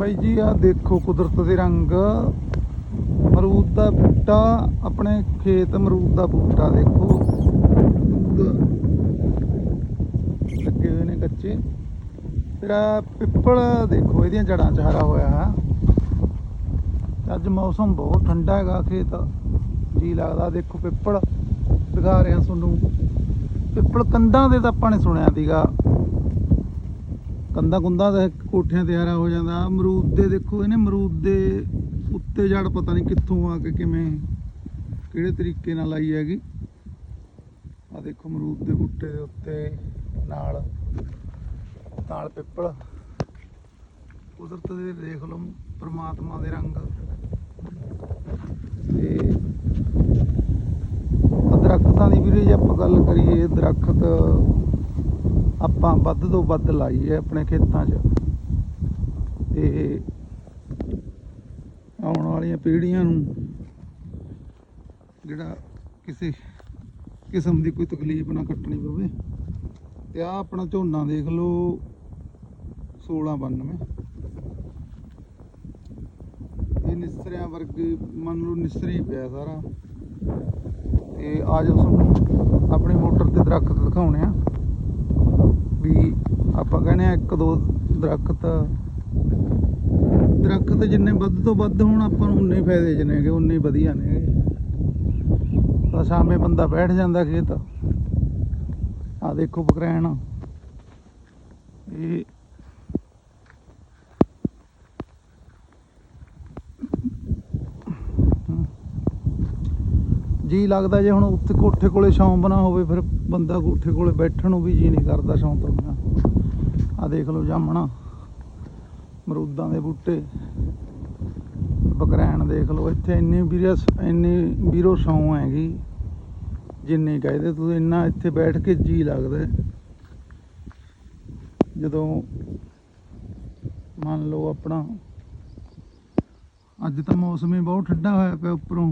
ਬਾਈ ਜੀ ਆ ਦੇਖੋ ਕੁਦਰਤ ਦੇ ਰੰਗ। ਅਮਰੂਦ ਦਾ ਬੂਟਾ, ਆਪਣੇ ਖੇਤ ਅਮਰੂਦ ਦਾ ਬੂਟਾ ਦੇਖੋ। ਲੱਗੇ ਹੋਏ ਨੇ ਕੱਚੇ। ਫਿਰ ਪਿੱਪਲ, ਦੇਖੋ ਇਹਦੀਆਂ ਜੜਾਂ 'ਚ ਹਰਾ ਹੋਇਆ ਹੈ। ਅੱਜ ਮੌਸਮ ਬਹੁਤ ਠੰਡਾ ਹੈਗਾ ਖੇਤ। ਜੀ ਲੱਗਦਾ, ਦੇਖੋ ਪਿੱਪਲ ਦਿਖਾ ਰਿਹਾ ਤੁਹਾਨੂੰ। ਪਿੱਪਲ ਕੰਧਾਂ ਦੇ ਤਾਂ ਆਪਾਂ ਨੇ ਸੁਣਿਆ ਸੀਗਾ। ਕੰਧਾਂ ਕੁੰਧਾਂ ਦਾ ਕੋਠਿਆਂ ਤੇ ਹਰਾ ਹੋ ਜਾਂਦਾ। ਅਮਰੂਦ ਦੇ ਦੇਖੋ, ਇਹਨੇ ਅਮਰੂਦ ਦੇ ਉੱਤੇ ਜੜ ਪਤਾ ਨਹੀਂ ਕਿੱਥੋਂ ਆ ਕੇ ਕਿਵੇਂ, ਕਿਹੜੇ ਤਰੀਕੇ ਨਾਲ ਆਈ ਹੈਗੀ। ਆ ਦੇਖੋ ਅਮਰੂਦ ਦੇ ਬੂਟੇ ਦੇ ਉੱਤੇ ਨਾਲ ਨਾਲ ਪਿੱਪਲ। ਕੁਦਰਤ ਦੇ ਦੇਖ ਲਓ, ਪ੍ਰਮਾਤਮਾ ਦੇ ਰੰਗ। ਤੇ ਆਹ ਦਰਖਤਾਂ ਦੀ ਵੀਰੇ ਜੇ ਆਪਾਂ ਗੱਲ ਕਰੀਏ, ਦਰਖਤ ਆਪਾਂ ਵੱਧ ਤੋਂ ਵੱਧ ਲਾਈਏ ਆਪਣੇ ਖੇਤਾਂ 'ਚ। ਤੇ ਆਉਣ ਵਾਲੀਆਂ ਪੀੜ੍ਹੀਆਂ ਨੂੰ ਜਿਹੜਾ ਕਿਸੇ ਕਿਸਮ ਦੀ ਕੋਈ ਤਕਲੀਫ ਨਾ ਕੱਟਣੀ ਪਵੇ, ਤੇ ਆ ਆਪਣਾ ਝੋਨਾ ਦੇਖ ਲਓ 1692 ਇਹ ਨਿਸਰਿਆਂ ਵਰਗੇ, ਮੰਨ ਲਓ ਨਿਸਰੀ ਪਿਆ ਸਾਰਾ। ਤੇ ਆ ਜਾਓ ਤੁਹਾਨੂੰ ਆਪਣੇ ਮੋਟਰ ਤੇ ਦਰਖਤ ਦਿਖਾਉਣੇ ਆ ਵੀ ਆਪਾਂ ਕਹਿੰਦੇ ਆ ਇੱਕ ਦੋ ਦਰਖਤ ਦਰਖਤ ਜਿੰਨੇ ਵੱਧ ਤੋਂ ਵੱਧ ਹੋਣ ਆਪਾਂ ਨੂੰ ਉਨੇ ਫਾਇਦੇ ਚ ਨੇਗੇ ਉਨੇ ਵਧੀਆ ਨੇਗੇ ਤਾਂ ਸ਼ਾਮੇ ਬੰਦਾ ਬੈਠ ਜਾਂਦਾ ਖੇਤ। ਆ ਦੇਖੋ ਬਕਰੈਣ। ਇਹ ਜੀ ਲੱਗਦਾ ਜੇ ਹੁਣ ਉੱਥੇ ਕੋਠੇ ਕੋਲੇ ਛਾਂ ਬਣਾ ਹੋਵੇ, ਫਿਰ ਬੰਦਾ ਕੋਠੇ ਕੋਲੇ ਬੈਠਣ ਨੂੰ ਵੀ ਜੀ ਨਹੀਂ ਕਰਦਾ ਛਾਂ ਤੋਂ ਬਿਨਾਂ। ਆ ਦੇਖ ਲਓ ਜਾਮਣਾ ਮਰੂਦਾਂ ਦੇ ਬੂਟੇ, ਬਕਰੈਣ ਦੇਖ ਲਓ, ਇੱਥੇ ਇੰਨੀ ਵੀਰੇ ਇੰਨੀ ਵੀਰੋ ਛਾਂ ਹੈਗੀ, ਜਿੰਨੀ ਕਹਦੇ ਤੁਸੀਂ ਇੰਨਾ ਇੱਥੇ ਬੈਠ ਕੇ ਜੀ ਲੱਗਦਾ ਜਦੋਂ ਮੰਨ ਲਓ ਆਪਣਾ, ਅੱਜ ਤਾਂ ਮੌਸਮ ਹੀ ਬਹੁਤ ਠੰਡਾ ਹੋਇਆ ਪਿਆ ਉੱਪਰੋਂ।